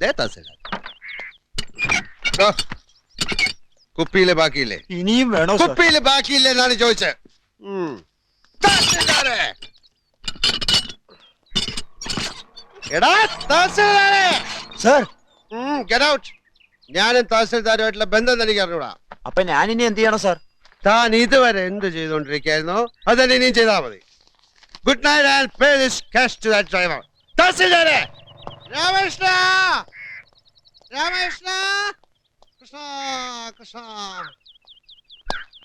ദേ തഹസിൽദാർ ദോ, കുപ്പിയിലെ ബാക്കിയില്ലേ? ഇനിയും വേണോ സാർ? കുപ്പിയിൽ ബാക്കിയില്ലേ എന്നാണ് ചോദിച്ചത് ഉം. തഹസിൽദാരെ! എടാ തഹസിൽദാരെ! സാർ. ഉം, get out. ഞാനും തഹസിൽദാരുമായിട്ടുള്ള ബന്ധം തനിക്ക് അറിഞ്ഞൂടാ. അപ്പൊ ഞാൻ ഇനി എന്ത് ചെയ്യണം സാർ? താൻ ഇതുവരെ എന്ത് ചെയ്തുകൊണ്ടിരിക്കുകയായിരുന്നോ? അതന്നെ തന്നെ ഇനിയും ചെയ്താൽ മതി. Good night and pay this cash to that driver തഹസിൽദാരെ. Ramakrishna Ramakrishna Krishna Krishna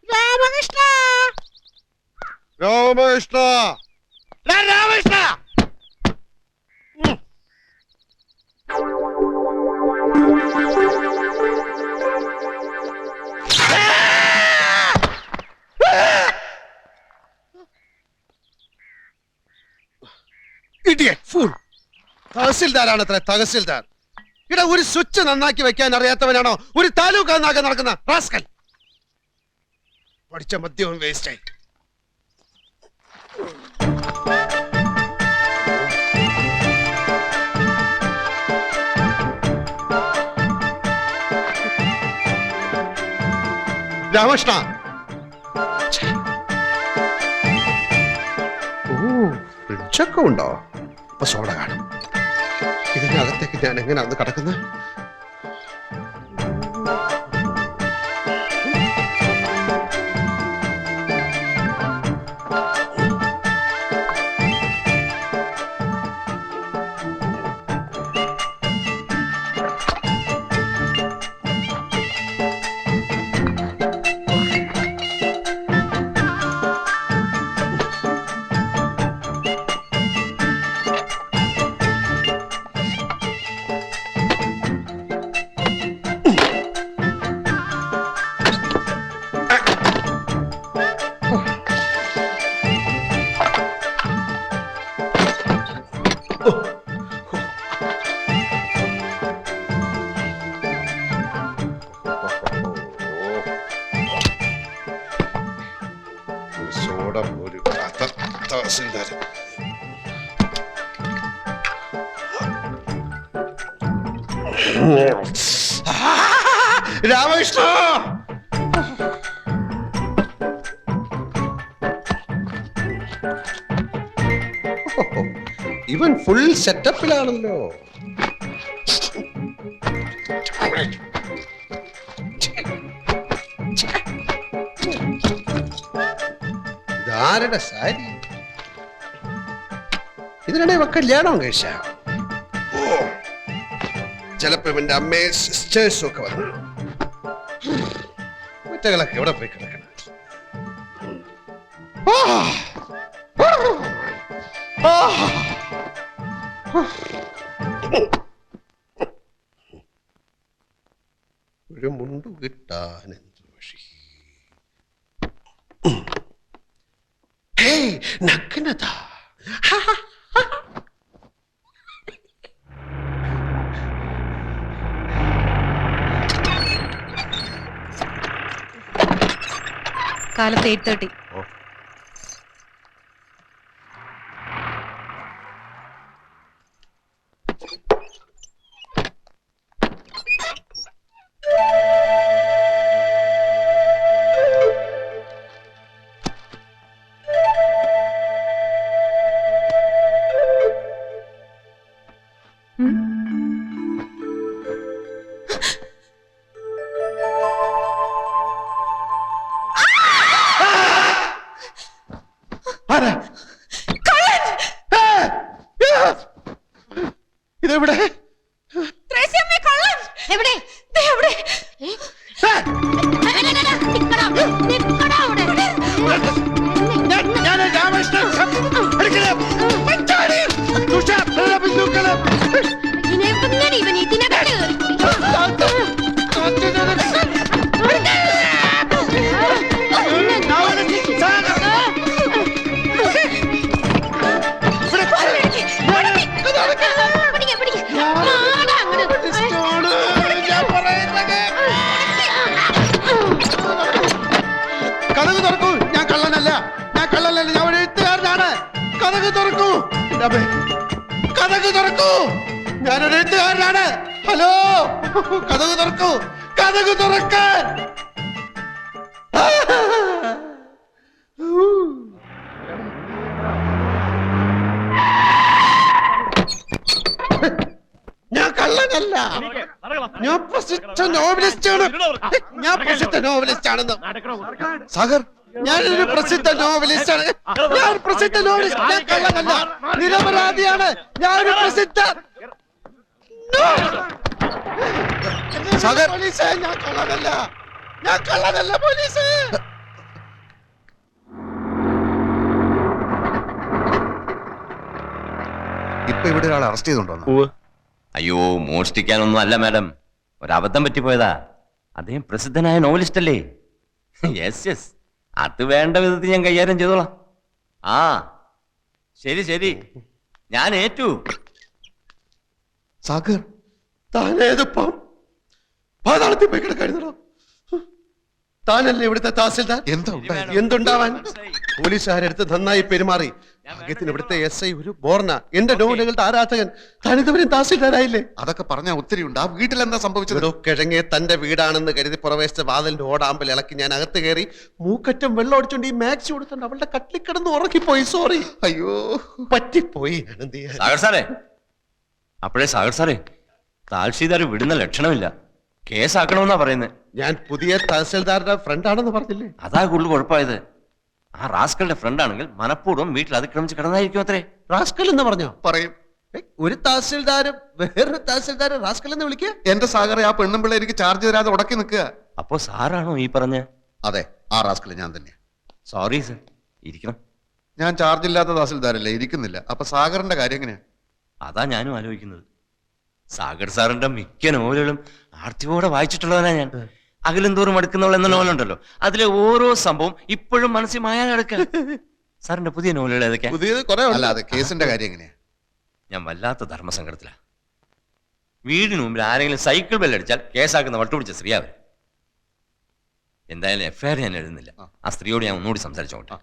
Ramakrishna Ramakrishna ഡാ രാമകൃഷ്ണ തഹസിൽദാരാണ് അത്ര തഹസിൽദാർ. ഇവിടെ ഒരു സ്വിച്ച് നന്നാക്കി വെക്കാൻ അറിയാത്തവനാണോ? ഒരു താലൂക്ക് നന്നാക്കാൻ നടക്കുന്ന റാസ്കൽ. പഠിച്ച മദ്യവും വേസ്റ്റായി രാമകൃഷ്ണ. ഫ്രിഡ്ജൊക്കെ ഉണ്ടോ? അപ്പൊ സോഡ കാണും. ഇതിനകത്തേക്ക് ഞാൻ എങ്ങനെയാന്ന് കിടക്കുന്നത് തഹസിൽദാർ രാമകൃഷ്ണ ഇവൻ ഫുൾ സെറ്റപ്പിലാണല്ലോ ഇതാരുടെ സാരി? ഇതിനിടെ ഇവ കല്യാണം കഴിച്ച ചിലപ്പോ ഇവന്റെ അമ്മയെ സിസ്റ്റേഴ്സും ഒക്കെ വന്നു കുറ്റകളൊക്കെ എവിടെ പോയി കിടക്കണം! Eight thirty. ഞാൻ കള്ളനല്ല ഞാൻ പ്രസിദ്ധ നോവലിസ്റ്റ് ആണ് ഞാൻ പ്രസിദ്ധ നോവലിസ്റ്റ് ആണെന്ന് സാഗർ ഞാനൊരു പ്രസിദ്ധ നോവലിസ്റ്റ് ആണ് ഞാൻ പ്രസിദ്ധ നോവലിസ്റ്റ്. ഞാൻ കള്ളനല്ല. നിരപരാധിയാണ്. ഞാനൊരു പ്രസിദ്ധ സാഗർ. പോലീസേ ഞാൻ കള്ളനല്ല. ഞാൻ കള്ളനല്ല പോലീസേ. ഇപ്പൊ ഇവിടെ ഒരാൾ അറസ്റ്റ് ചെയ്തോണ്ടോ? അയ്യോ മോഷ്ടിക്കാനൊന്നും അല്ല മാഡം. ഒരബദ്ധം പറ്റിപ്പോയതാ. അദ്ദേഹം പ്രസിദ്ധനായ നോവലിസ്റ്റ് അല്ലേ യെസ് യെസ്. അത് വേണ്ട വിധത്തിൽ ഞാൻ കൈകാര്യം ചെയ്തോളാം. ആ ശരി ശരി. ഞാൻ ഏറ്റു. സാഗർ പാതാളത്തിൽ പോയി കിടക്കായിരുന്നോ താനല്ലേ ഇവിടുത്തെ തഹസിൽദാർ? എന്താ ഉണ്ടായത്? എന്തുണ്ടാവാൻ? പോലീസുകാരെടുത്ത് നന്നായി പെരുമാറി. ഭാഗ്യത്തിന് ഇവിടുത്തെ എസ് ഐ ഒരു ബോർണ എന്റെ നോവലുകളുടെ ആരാധകൻ. തനിതവരും തഹസിൽദാരായില്ലേ? അതൊക്കെ പറഞ്ഞാ ഒത്തിരി ഉണ്ട്. ആ വീട്ടിൽ എന്താ സംഭവിച്ചത് കിഴങ്ങെ തന്റെ വീടാണെന്ന് കരുതി പുറവേശിച്ച വാതിലിന്റെ ഓടാമ്പൽ ഇളക്കി ഞാൻ അകത്ത് കയറി മൂക്കറ്റം വെള്ളം ഒടിച്ചോണ്ട് ഈ മാക്സ് കൊടുത്തോണ്ട് അവളുടെ കട്ടിൽ കിടന്ന് ഉറക്കിപ്പോയി സോറി അയ്യോ. പറ്റിപ്പോയി സാഗർ സാറേ. അപ്പോഴേ സാഗർ സാറേ താൽഷീദാർ വിടുന്ന ലക്ഷണമില്ല. കേസാക്കണമെന്നാ പറയുന്നത് ഞാൻ പുതിയ തഹസിൽദാരുടെ ഫ്രണ്ട് ആണെന്ന് പറഞ്ഞില്ലേ? അതാ കൂടുതൽ കുഴപ്പമായത്. ആ റാസ്കളുടെ ഫ്രണ്ട് ആണെങ്കിൽ മനഃപൂർവം വീട്ടിൽ അതിക്രമിച്ച് കിടന്നായിരിക്കും അത്രേ. റാസ്കൽ എന്ന് പറഞ്ഞോ? പറയും. ഏയ്, ഒരു തഹസിൽദാരും വേറൊരു തഹസിൽദാരും റാസ്കൽ എന്ന് വിളിക്കുക? എന്റെ സാഗറെ ആ പെണ്ണും പിള്ളേ എനിക്ക് ചാർജ് തരാതെ ഉടക്കി നിൽക്കുക. അപ്പോ സാറാണോ ഈ പറഞ്ഞ? അതെ ആ റാസ്കൽ ഞാൻ തന്നെ സോറി സർ ഇരിക്കണം. ഞാൻ ചാർജ് ഇല്ലാത്ത തഹസിൽദാരല്ലേ ഇരിക്കുന്നില്ല. അപ്പൊ സാഗറിന്റെ കാര്യം എങ്ങനെയാ? അതാ ഞാനും ആലോചിക്കുന്നത്. സാഗർ സാറിന്റെ മിക്ക നോവലുകളും ആർത്തിയോടെ വായിച്ചിട്ടുള്ളവനാ ഞാൻ. അകലും തോറും അടുക്കുന്നവൾ എന്ന നോവലുണ്ടല്ലോ. അതിലെ ഓരോ സംഭവം ഇപ്പോഴും മനസ്സിൽ മായാൻ കിടക്കുക സാറിന്റെ പുതിയ നോവലുകൾ ഏതൊക്കെയാ? പുതിയത് കുറെ അല്ല അത് കേസിന്റെ കാര്യം എങ്ങനെയാ? ഞാൻ വല്ലാത്ത ധർമ്മസങ്കടത്തിലാ. വീടിന് മുമ്പിൽ ആരെങ്കിലും സൈക്കിൾ ബെല്ലടിച്ചാൽ കേസാക്കുന്ന വട്ടുപിടിച്ച സ്ത്രീ അവർ എന്തായാലും എഫ്ഐആർ ഞാൻ എഴുതുന്നില്ല. ആ. സ്ത്രീയോട് ഞാൻ ഒന്നുകൂടി സംസാരിച്ചോട്ടെ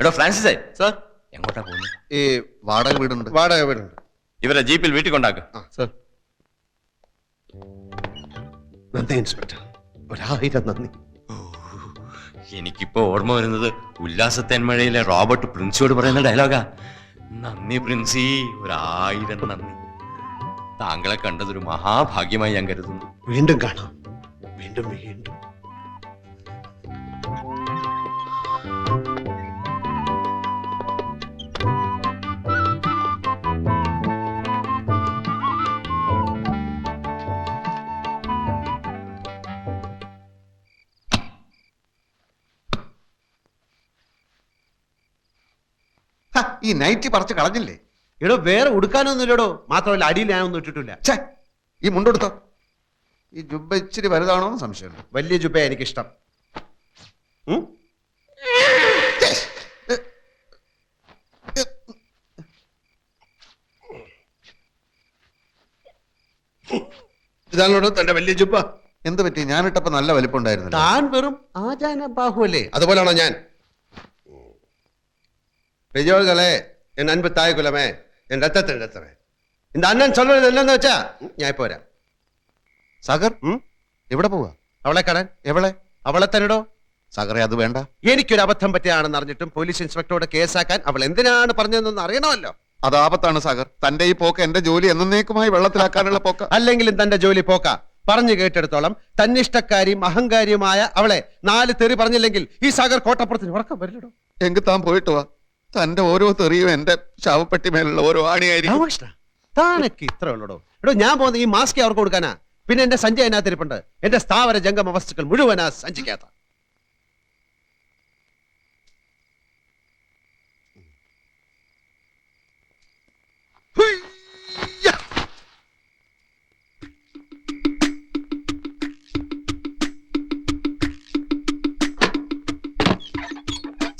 എടോ ഫ്രാൻസിസേ. സാർ. എങ്ങോട്ടാ പോകുന്നത്? ഈ വാടക വീടുണ്ട്. വാടക വീടുണ്ട്. ഇവരെ ജീപ്പിൽ വീട്ടിൽ കൊണ്ടാക്കുക സാർ. നന്ദി ഇൻസ്പെക്ടർ. ഒരായിരം നന്ദി. എനിക്കിപ്പോ ഓർമ്മ വരുന്നത് ഉല്ലാസത്തേന്മഴയിലെ റോബർട്ട് പ്രിൻസിയോട് പറയുന്ന ഡയലോഗാ. നന്ദി പ്രിൻസി ഒരായിരം നന്ദി. താങ്കളെ കണ്ടതൊരു മഹാഭാഗ്യമായി ഞാൻ കരുതുന്നു. വീണ്ടും കാണാം. വീണ്ടും വീണ്ടും. ഈ നൈറ്റി പറിച്ച് കളഞ്ഞില്ലേ? എടോ വേറെ ഉടുക്കാനൊന്നുമില്ലടോ. മാത്രമല്ല അടിയിൽ ഞാനൊന്നും ഇട്ടിട്ടില്ല. ഛേ ഈ മുണ്ടെടുത്തോ. ഈ ജുബ്ബ ഇച്ചിരി വലുതാണോ എന്ന് സംശയമുണ്ട്. വലിയ ജുബ എനിക്കിഷ്ടം. ഉം? ഇതാണോടോ തന്റെ വലിയ ജുബ. എന്ത് പറ്റി? ഞാനിട്ടപ്പോ നല്ല വലിപ്പം ഉണ്ടായിരുന്നില്ല താൻ വെറും ആചാന ബാഹുവല്ലേ അതുപോലാണോ ഞാൻ? பெரியோர்களே என் அன்பு தாய் குலமே என் ரத்தத்தின் ரத்தமே இந்த அண்ணன் சொல்றது என்னன்னு வச்சா ம், ഞാൻ ഇപ്പോ വരാം സാഗർ ഉം? എവിടെ പോവാ അവളെ കാണാൻ എവളെ അവളെ തന്നെടോ സാഗറെ അത് വേണ്ട എനിക്കൊരു അബദ്ധം പറ്റിയാണെന്ന് അറിഞ്ഞിട്ടും പോലീസ് ഇൻസ്പെക്ടറോട് കേസാക്കാൻ അവൾ എന്തിനാണ് പറഞ്ഞതെന്ന് അറിയണമല്ലോ അത് ആപത്താണ് സാഗർ തന്റെ ഈ പോക്ക് എന്റെ ജോലി എന്നേക്കുമായി വെള്ളത്തിലാക്കാനുള്ള പോക്ക അല്ലെങ്കിലും തന്റെ ജോലി പോക്ക പറഞ്ഞു കേട്ടെടുത്തോളം തന്നിഷ്ടക്കാരിയും അഹങ്കാരിയുമായ അവളെ നാല് തെറി പറഞ്ഞില്ലെങ്കിൽ ഈ സാഗർ കോട്ടപ്പുറത്തിന് ഉറക്കം വരില്ലടോ എങ്കിൽ താൻ പോയിട്ട് വാ തന്റെ ഓരോ തെറിയും എന്റെ ശവപ്പെട്ടി മേലുള്ള ഓരോ ആണിയായിരിക്കും. രാമകൃഷ്ണ താനൊക്കെ ഇത്ര ഉള്ളടോ? എടോ ഞാൻ പോകുന്ന ഈ മാസ്ക് അവർക്ക് കൊടുക്കാനാ. പിന്നെ എന്റെ സഞ്ചി അതിനകത്തിരിപ്പുണ്ട്. എന്റെ സ്ഥാവര ജംഗമ വസ്തുക്കൾ മുഴുവനാ സഞ്ചിക്കാത്ത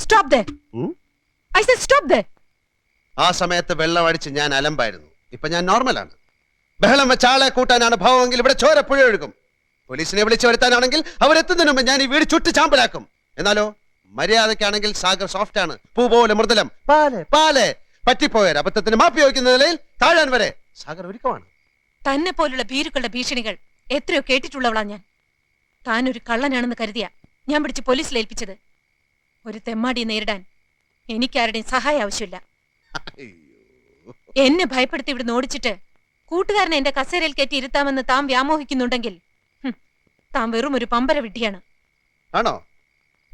Stop there! Hmm? I said stop ദേ ആ സമയത്ത് വെള്ളം അടിച്ച് ഞാൻ അലമ്പായിരുന്നു. ഇപ്പൊ ഞാൻ നോർമലാണ്. ബഹളം വെച്ച ആളെ കൂട്ടാനാണ് ഭാവമെങ്കിൽ ഇവിടെ ചോര പുഴ ഒഴുകും. പോലീസിനെ വിളിച്ചു വരുത്താനാണെങ്കിൽ അവരെത്തുന്നതിന് മുമ്പ് ഞാൻ ഈ വീട് ചുട്ട് ചാമ്പലാക്കും. എന്നാലോ മര്യാദക്കാണെങ്കിൽ സാഗർ സോഫ്റ്റ് ആണ് പൂ പോലെ മൃദുലം. പാലെ. പാലെ. പറ്റിപ്പോയ അബദ്ധത്തിന് മാപ്പി വയ്ക്കുന്ന നിലയിൽ താഴാൻ വരെ. സാഗർ ഒരുക്കമാണ്. തന്നെ പോലുള്ള ഭീരുക്കളുടെ ഭീഷണികൾ എത്രയോ കേട്ടിട്ടുള്ളവളാ ഞാൻ. താൻ ഒരു കള്ളനാണെന്ന് കരുതിയ ഞാൻ പിടിച്ച് പോലീസിൽ ഏൽപ്പിച്ചത്. ഒരു തെമ്മാടിയെ നേരിടാൻ എനിക്കാരുടെയും സഹായം ആവശ്യമില്ല. എന്നെ ഭയപ്പെടുത്തി ഇവിടുന്ന് ഓടിച്ചിട്ട് കൂട്ടുകാരനെ എന്റെ കസേരയിൽ കയറ്റി ഇരുത്താമെന്ന് താൻ വ്യാമോഹിക്കുന്നുണ്ടെങ്കിൽ താൻ വെറും ഒരു പമ്പര വിഡ്ഢിയാണ്. ആണോ?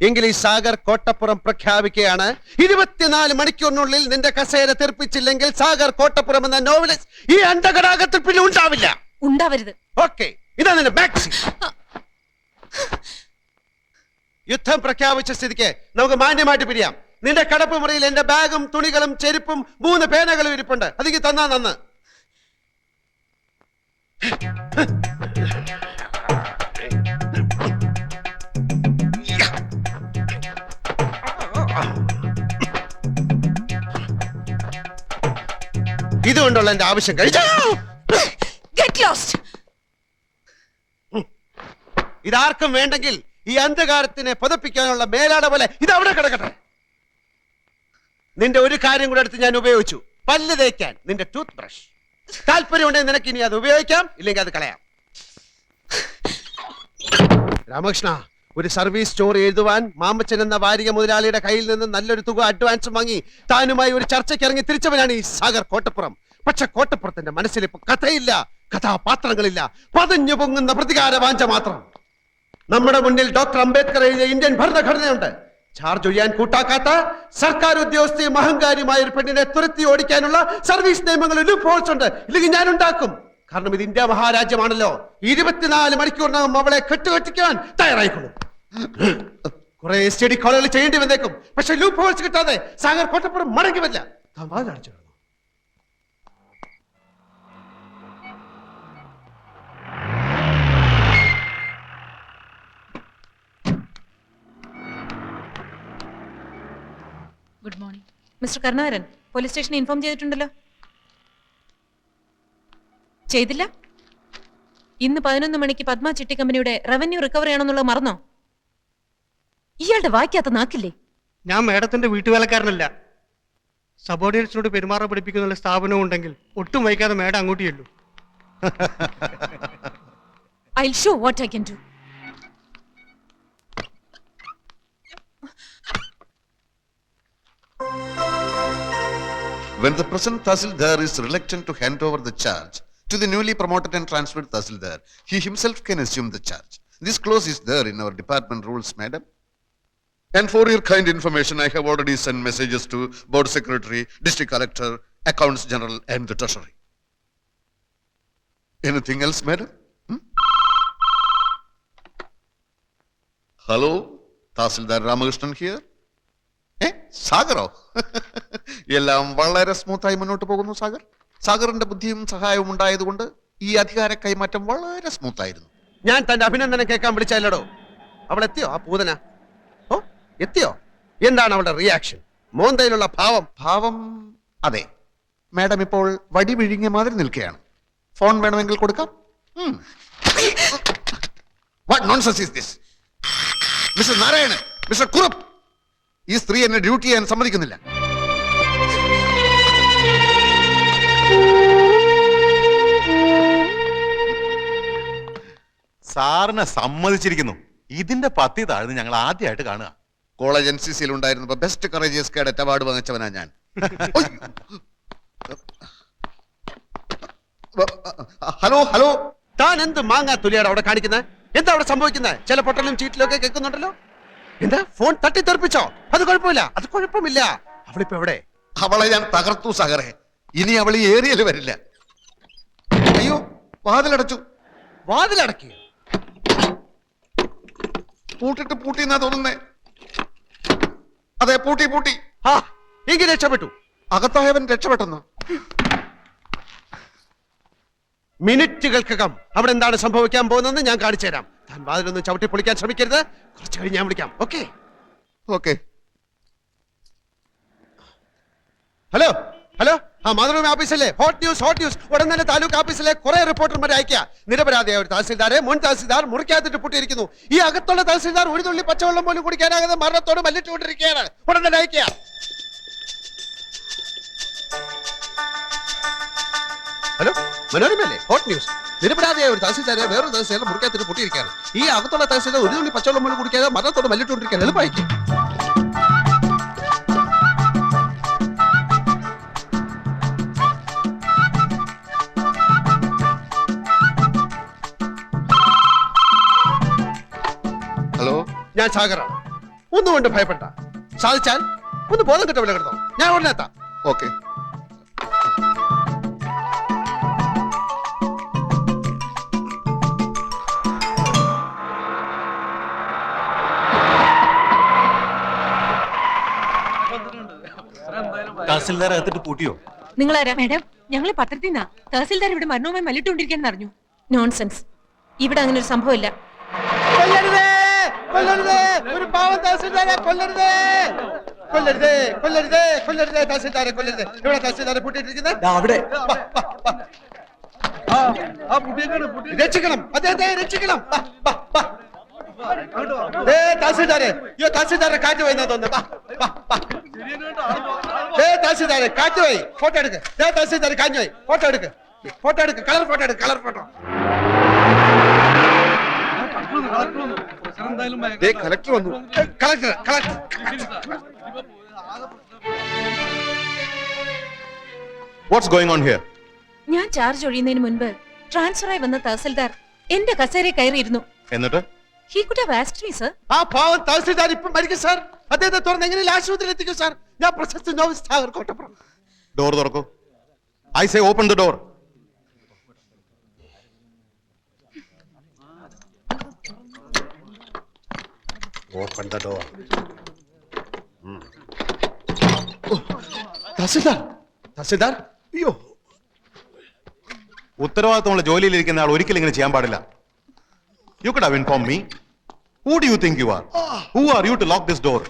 എങ്കിൽ ഈ സാഗർ കോട്ടപ്പുറം പ്രഖ്യാപിക്കുകയാണ്. ഇരുപത്തിനാല് മണിക്കൂറിനുള്ളിൽ നിന്റെ കസേര തെറിപ്പിച്ചില്ലെങ്കിൽ സാഗർ കോട്ടപ്പുറം എന്ന നോവലിസ്റ്റ് ഈ അണ്ടകടാകത്തിൽ പിന്നെ ഉണ്ടാവില്ല. ഉണ്ടാവരുത്. ഓക്കെ ഇതാ നിന്റെ മാക്സി യുദ്ധം പ്രഖ്യാപിച്ച സ്ഥിതിക്ക് നമുക്ക് മാന്യമായിട്ട് പിരിയാം. നിന്റെ കടപ്പ് മുറിയിൽ എന്റെ ബാഗും തുണികളും ചെരുപ്പും മൂന്ന് പേനകളും ഇരിപ്പുണ്ട്. അതിക്ക് തന്നാ നന്ന്. ഇതുകൊണ്ടുള്ള എന്റെ ആവശ്യം കഴിച്ചു ഇതാർക്കും വേണ്ടെങ്കിൽ ഈ അന്ധകാരത്തിനെ പതപ്പിക്കാനുള്ള മേലാട പോലെ ഇത് അവിടെ കിടക്കട്ടെ. നിന്റെ ഒരു കാര്യം കൂടെ എടുത്ത് ഞാൻ ഉപയോഗിച്ചു. പല്ല് തേക്കാൻ. നിന്റെ ടൂത്ത് ബ്രഷ് താല്പര്യമുണ്ടെങ്കിൽ നിനക്ക് ഇനി അത് ഉപയോഗിക്കാം ഇല്ലെങ്കിൽ അത് കളയാം. രാമകൃഷ്ണ ഒരു സർവീസ് സ്റ്റോറി എഴുതുവാൻ മാമച്ചൻ എന്ന വാരിക മുതലാളിയുടെ കയ്യിൽ നിന്ന് നല്ലൊരു തുക അഡ്വാൻസ് വാങ്ങി താനുമായി ഒരു ചർച്ചയ്ക്ക് ഇറങ്ങി തിരിച്ചവനാണ് ഈ സാഗർ കോട്ടപ്പുറം. പക്ഷെ കോട്ടപ്പുറത്തിന്റെ മനസ്സിൽ ഇപ്പൊ കഥയില്ല കഥാപാത്രങ്ങളില്ല പതഞ്ഞു പൊങ്ങുന്ന പ്രതികാര വാഞ്ച മാത്രം. നമ്മുടെ മുന്നിൽ ഡോക്ടർ അംബേദ്കർ എഴുതിയ ഇന്ത്യൻ ഭരണഘടനയുണ്ട്. ചാർജ് ചെയ്യാൻ കൂട്ടാക്കാത്ത സർക്കാർ ഉദ്യോഗസ്ഥയും അഹങ്കാരിയുമായ ഒരു പെണ്ണിനെ തുരത്തി ഓടിക്കാനുള്ള സർവീസ് നിയമങ്ങൾ ഹോൾസ് ഉണ്ട്. ഇല്ലെങ്കിൽ ഞാൻ ഉണ്ടാക്കും. കാരണം ഇത് ഇന്ത്യ മഹാരാജ്യമാണല്ലോ. ഇരുപത്തിനാല് മണിക്കൂറിനകം അവളെ കെട്ടുകെട്ടിക്കാൻ തയ്യാറായിക്കൊള്ളും. കുറെ സ്റ്റഡി കോളുകൾ ചെയ്യേണ്ടി വന്നേക്കും. പക്ഷെ ലൂപ്പ് ഹോൾസ് കിട്ടാതെ സാഗർ കോട്ടപ്പുറം മടങ്ങി വരില്ല കിടന്നു. Good morning mister Karunakaran police സ്റ്റേഷനിൽ ഇൻഫോം ചെയ്തിട്ടുണ്ടല്ലോ. ചെയ്തില്ല? ഇന്ന് പതിനൊന്ന് മണിക്ക് പത്മ ചിട്ടി കമ്പനിയുടെ റവന്യൂ റിക്കവറി ആണെന്നുള്ളത് മറന്നോ? ഇയാളുടെ വായിക്കാത്ത നാക്കില്ലേ? ഞാൻ മേഡത്തിന്റെ വീട്ടുവേലക്കാരനല്ല. സബോർഡിനേറ്റ്സിനോട് പെരുമാറാൻ പഠിപ്പിക്കുന്ന സ്ഥാപനവും ഉണ്ടെങ്കിൽ ഒട്ടും വൈകാതെ മേഡം അങ്ങോട്ട് ചെല്ലു I show what I can do When the present Tahsildar is reluctant to hand over the charge to the newly promoted and transferred Tahsildar, he himself can assume the charge. This clause is there in our department rules, madam. And for your kind information, I have already sent messages to Board Secretary, District Collector, Accounts General, and the Treasury. Anything else, madam? Hmm? Hello, Tahsildar Ramakrishnan here. സാഗറോ? എല്ലാം വളരെ സ്മൂത്തായി മുന്നോട്ട് പോകുന്നു സാഗർ. സാഗറിന്റെ ബുദ്ധിയും സഹായവും ഉണ്ടായതുകൊണ്ട് ഈ അധികാര കൈമാറ്റം വളരെ സ്മൂത്തായിരുന്നു. ഞാൻ തന്റെ അഭിനന്ദനം കേൾക്കാൻ വിളിച്ചല്ലടോ അവൾ എത്തിയോ ആ പൂതന? ഓ എത്തിയോ? എന്താണ് അവളുടെ റിയാക്ഷൻ മോന്തയിലുള്ള ഭാവം? ഭാവം അതെ. മാഡം ഇപ്പോൾ വടി വിഴുങ്ങിയ മാതിരി നിൽക്കുകയാണ്. ഫോൺ വേണമെങ്കിൽ കൊടുക്കാം. What nonsense is this mister Narayanan mister Kurup. ഈ സ്ത്രീ എന്നെ ഡ്യൂട്ടി ചെയ്യാൻ സമ്മതിക്കുന്നില്ല. സാറിനെ സമ്മതിച്ചിരിക്കുന്നു. ഇതിന്റെ പത്തി താഴ്ന്ന് ഞങ്ങൾ ആദ്യമായിട്ട് കാണുക. കോളേജ് എൻ സി സിയിൽ ഉണ്ടായിരുന്നപ്പോ ബെസ്റ്റ് കറേജിയസ് കേഡറ്റ് അവാർഡ് വാങ്ങിച്ചവനാ ഞാൻ. Hello hello. താൻ എന്ത് മാങ്ങാ തുലിയാണ് അവിടെ കാണിക്കുന്നത് എന്താ അവിടെ സംഭവിക്കുന്നത് ചില പൊട്ടലും ചീറ്റിലും ഒക്കെ കേൾക്കുന്നുണ്ടല്ലോ? എന്താ? ഫോൺ തട്ടി തെറിപ്പിച്ചോ? അത് കുഴപ്പമില്ല. അത് കുഴപ്പമില്ല. അവളിപ്പോ എവിടെ? അവളെ ഞാൻ തകർത്തു സഹറെ ഇനി അവൾ ഈ ഏരിയയിൽ വരില്ല. അയ്യോ വാതിലടച്ചു. വാതിലടക്കി? പൂട്ടിട്ട് പൂട്ടി എന്നാ തോന്നുന്നേ. അതെ പൂട്ടി പൂട്ടി. ആ എങ്കിൽ രക്ഷപ്പെട്ടു. അകത്തായവൻ രക്ഷപ്പെട്ടെന്ന്? മിനിറ്റുകൾക്കകം അവിടെ എന്താണ് സംഭവിക്കാൻ പോകുന്നതെന്ന് ഞാൻ കാണിച്ചു തരാം താൻ വാതിലൊന്നും ചവിട്ടി പൊളിക്കാൻ ശ്രമിക്കരുത്. കുറച്ച് കഴിഞ്ഞ് ഞാൻ വിളിക്കാം. ഓക്കെ? ഓക്കെ. ഹലോ? ഹലോ? ആ മാതൃഭൂമി ഓഫീസിലെ ഹോട്ട് ന്യൂസ് ഹോട്ട് ന്യൂസ്. ഉടൻ തന്നെ താലൂക്ക് ഓഫീസിലെ കുറെ റിപ്പോർട്ടർമാരെ അയക്കുക നിരപരാധിയായ ഒരു തഹസിൽദാരെ മുൻ തഹസിൽദാർ മുറിക്കകത്തിട്ട് പൂട്ടിയിരിക്കുന്നു. ഈ അകത്തുള്ള തഹസിൽദാർ ഒരു തുള്ളി പച്ചവെള്ളം പോലും കുടിക്കാനാകാതെ മരണത്തോട് മല്ലിട്ടുകൊണ്ടിരിക്കുകയാണ് ഉടൻ തന്നെ അയക്കുക ഹലോ? മനോരമയല്ലേ? ഹോട്ട് ന്യൂസ് നിരപരാധിയായ ഒരു തഹസിൽദാരെ വേറൊരു തഹസിൽദാരെ മുറിക്കകത്തിന് പൊട്ടിയിരിക്കുകയാണ്. ഈ അകത്തുള്ള തഹസിൽദാർ ഒരു തുള്ളി പച്ചവെള്ളം പോലും കുടിക്കാതെ മരണത്തോട് മല്ലിട്ടുകൊണ്ടിരിക്കാൻ എളുപ്പമായിരിക്കും. ഹലോ? ഞാൻ സാഗറാണ്. ഒന്നും കൊണ്ട് ഭയപ്പെട്ട സാധിച്ചാൽ ഒന്ന് ബോധം കിട്ട വില കിടന്നോ ഞാൻ ഉടനെ എത്താം. ഓക്കെ. തഹസിൽദാർ അകത്തിട്ട് പൂട്ടിയോ? ആരാ മാഡം? ഞങ്ങളെ പത്രത്തിൽ നിന്നാ തഹസിൽദാർ ഇവിടെ മരണവുമായി മല്ലിട്ടുകൊണ്ടിരിക്കാൻ അറിഞ്ഞു. നോൺസെൻസ് ഇവിടെ അങ്ങനെ ഒരു സംഭവമില്ല. കൊല്ലരുതേ കൊല്ലരുതേ ഒരു പാവം തഹസിൽദാരെ കൊല്ലരുതേ. കൊല്ലരുതേ കൊല്ലരുതേ കൊല്ലരുതേ തഹസിൽദാരെ കൊല്ലരുതേ. ഇവിടെ തഹസിൽദാരെ പൂട്ടിയിട്ടിരിക്കുന്നത് അവിടെ. രക്ഷിക്കണം. അദ്ദേഹത്തെ രക്ഷിക്കണം. ദേ, തഹസിൽദാരെ അയ്യോ തഹസിൽദാരെ കാറ്റ് പോയി തോന്നുന്നു. ദേ, തഹസിൽദാരെ കാറ്റ് പോയി. ഫോട്ടോ എടുക്ക്. ദേ തഹസിൽദാരെ കാഞ്ഞു പോയി. ഫോട്ടോ എടുക്ക്. ഫോട്ടോ എടുക്ക്. കളർ ഫോട്ടോ എടുക്ക് കളർ ഫോട്ടോ ദേ കളക്ടർ വന്നു. Collector collector what's going on here ഞാൻ ചാർജ് ഒഴിയുന്നതിന് മുൻപ് ട്രാൻസ്ഫറായി വന്ന തഹസിൽദാർ എന്റെ കസേരയിൽ കയറിയിരുന്നു. എന്നിട്ട്? He could have asked me sir ആ പാവം തഹസിൽദാർ ഇപ്പം മരിക്കും സാർ അദ്ദേഹത്തെ തുറന്ന് എങ്ങനെ ആശുപത്രിയിൽ എത്തിക്കും സാർ ഞാൻ പ്രശസ്ത നോവിസ് സാഗർ കോട്ടപ്പുറം. ഡോർ തുറക്കൂ. I say open the door open the door tahsildar tahsildar അയ്യോ. ഉത്തരവാദിത്തമുള്ള ജോലിയിലിരിക്കുന്ന ആൾ ഒരിക്കലും ഇങ്ങനെ ചെയ്യാൻ പാടില്ല. You could have inform me who do you think you are who are you to lock this door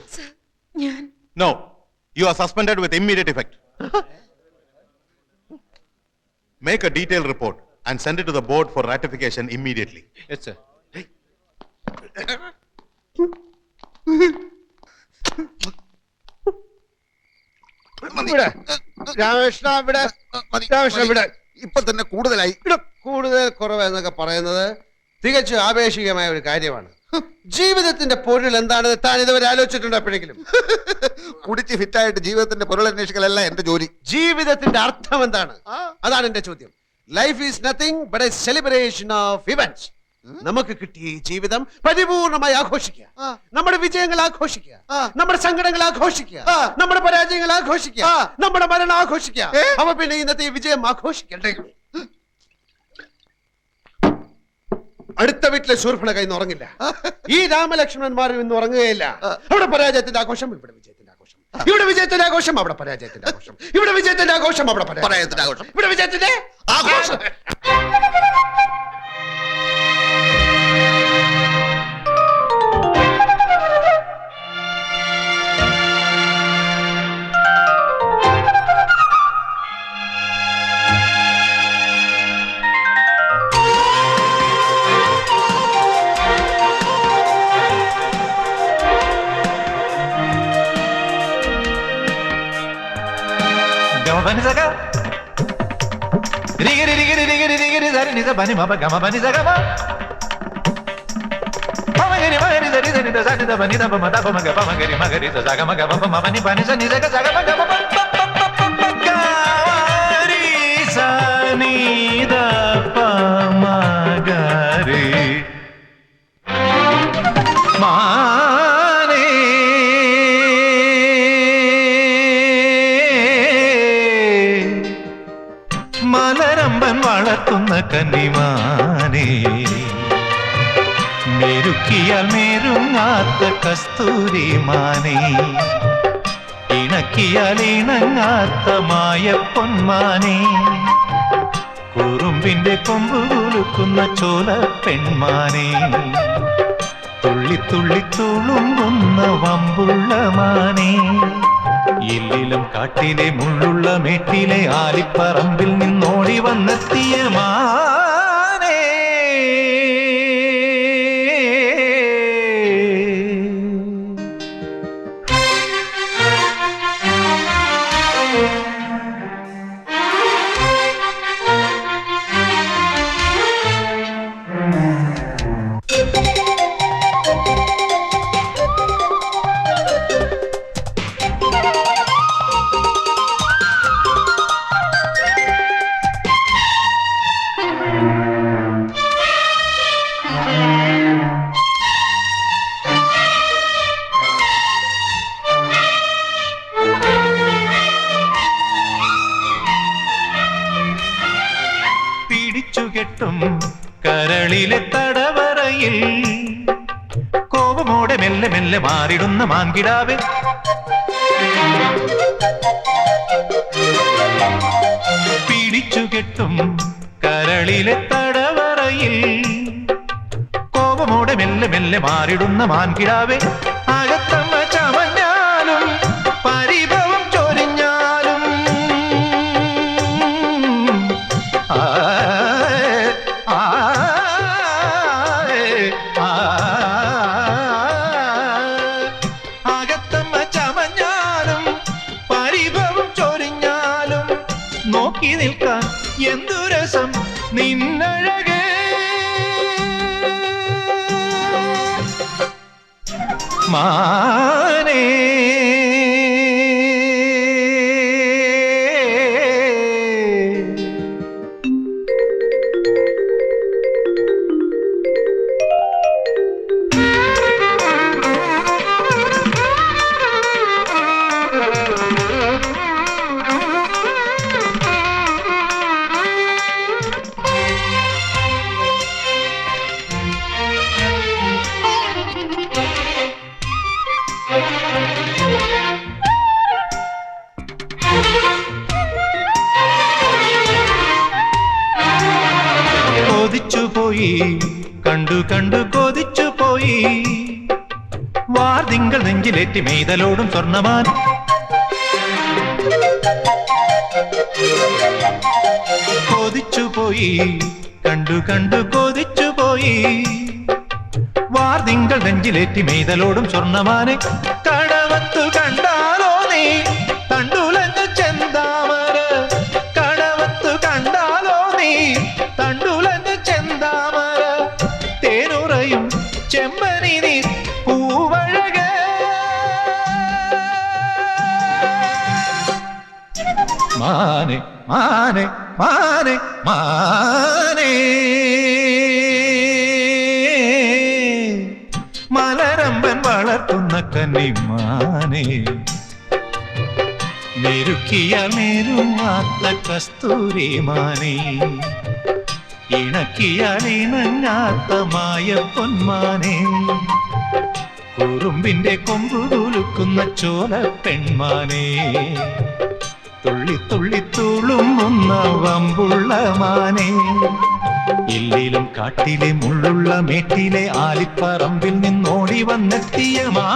ഞാൻ. No you are suspended with immediate effect make a detail report and send it to the board for ratification immediately ഇവിടെ. രാമകൃഷ്ണ ഇവിടെ. രാമകൃഷ്ണ ഇവിടെ. ഇപ്പൊ തന്നെ കൂടുതലായി. ഇവിടെ കൂടുതൽ കുറവ് എന്നൊക്കെ പറയുന്നത്. തികച്ചും ആവേശികമായ ഒരു കാര്യമാണ്. ജീവിതത്തിന്റെ പൊരുൾ എന്താണെന്ന് താൻ ഇതുവരെ ആലോചിച്ചിട്ടുണ്ടോ എപ്പോഴെങ്കിലും? കുടിച്ച് ഫിറ്റായിട്ട് ജീവിതത്തിന്റെ പൊരുൾ അന്വേഷിക്കലല്ല എന്റെ ജോലി. ജീവിതത്തിന്റെ അർത്ഥം എന്താണ്? അതാണ് എന്റെ ചോദ്യം. Life is nothing but a celebration of events നമുക്ക് കിട്ടിയ ഈ ജീവിതം പരിപൂർണമായി ആഘോഷിക്കുക. നമ്മുടെ വിജയങ്ങൾ ആഘോഷിക്കുക. നമ്മുടെ സങ്കടങ്ങൾ ആഘോഷിക്കുക. നമ്മുടെ പരാജയങ്ങൾ ആഘോഷിക്കുക. നമ്മുടെ മരണം ആഘോഷിക്കുക. അവ പിന്നെ ഇന്നത്തെ ഈ വിജയം ആഘോഷിക്കണ്ടേ? അടുത്ത വീട്ടിലെ ശൂർഭണ കൈന്ന് ഉറങ്ങില്ല. ഈ രാമലക്ഷ്മണന്മാരും ഇന്ന് ഉറങ്ങുകയില്ല. അവിടെ പരാജയത്തിന്റെ ആഘോഷം ഇവിടെ വിജയത്തിന്റെ ആഘോഷം. ഇവിടെ വിജയത്തിന്റെ ആഘോഷം അവിടെ പരാജയത്തിന്റെ ആഘോഷം. ഇവിടെ വിജയത്തിന്റെ ആഘോഷം അവിടെ പരാജയത്തിന്റെ ആഘോഷം. ഇവിടെ വിജയത്തിന്റെ ആഘോഷം. Gama zaga, Rigi rigi rigi rigi rigi rigi Sari Nisa Bani maba Gama Bani Saka Ma. Mamagari Magari zari Sari Nisa Sari Nisa Bani Nisa Pama Tapa Maga Pama Gari Magari Nisa Saka Maga Papa Mama Ni Bani Sani Saka Saka Maga Papa Papa Papa Papa Gawari Sani Saka വളർത്തുന്ന കന്നിമാനേ. മെരുക്കിയാൽ കസ്തൂരി മാനേ ഇണക്കിയാൽ ഇണങ്ങാത്ത മായ പൊന്മാനേ കുറുമ്പിന്റെ കൊമ്പ് കുലുക്കുന്ന ചോല പെൺമാനേ. തുള്ളി തുള്ളി തുളുമ്പുന്ന വമ്പുള്ള മാനേ. എല്ലിലും കാട്ടിലെ മുള്ളുള്ള മേട്ടിലെ ആലിപ്പറമ്പിൽ നിന്നോടി വന്നെത്തിയ മാനേ മാൻകിടാവേ പിടിച്ചു കെട്ടും കരളിലെ തടവറയിൽ. കോപമോടെ മെല്ലെ മെല്ലെ മാറിടുന്ന മാൻകിടാവേ. മാനേ നെഞ്ചിലേറ്റി മെയ്തലോടും കൊതിച്ചു പോയി കണ്ടു കണ്ടു കൊതിച്ചു പോയി. വാർതിങ്കൾ നെഞ്ചിലേറ്റി മെയ്തലോടും സ്വർണമാനെ മാനെ മാനെ മാനെ മാനെ. മലരമ്പൻ വളർത്തുന്ന കന്നി മാനെ. മെരുക്കിയ മെരുമാത്ത കസ്തൂരി മാനെ. ഇണക്കിയാൽ ഇണങ്ങാത്ത പൊന്മാനെ കുറുമ്പിന്റെ കൊമ്പു കുലുക്കുന്ന ചോല പെൺമാനെ തുള്ളി തുള്ളി തുളുമ്പുന്ന വമ്പുള്ള മാനേ. ഇല്ലിലും കാട്ടിലെ മുള്ളുള്ള മേട്ടിലെ ആലിപ്പറമ്പിൽ നിന്നോടി വന്നെത്തിയ മാ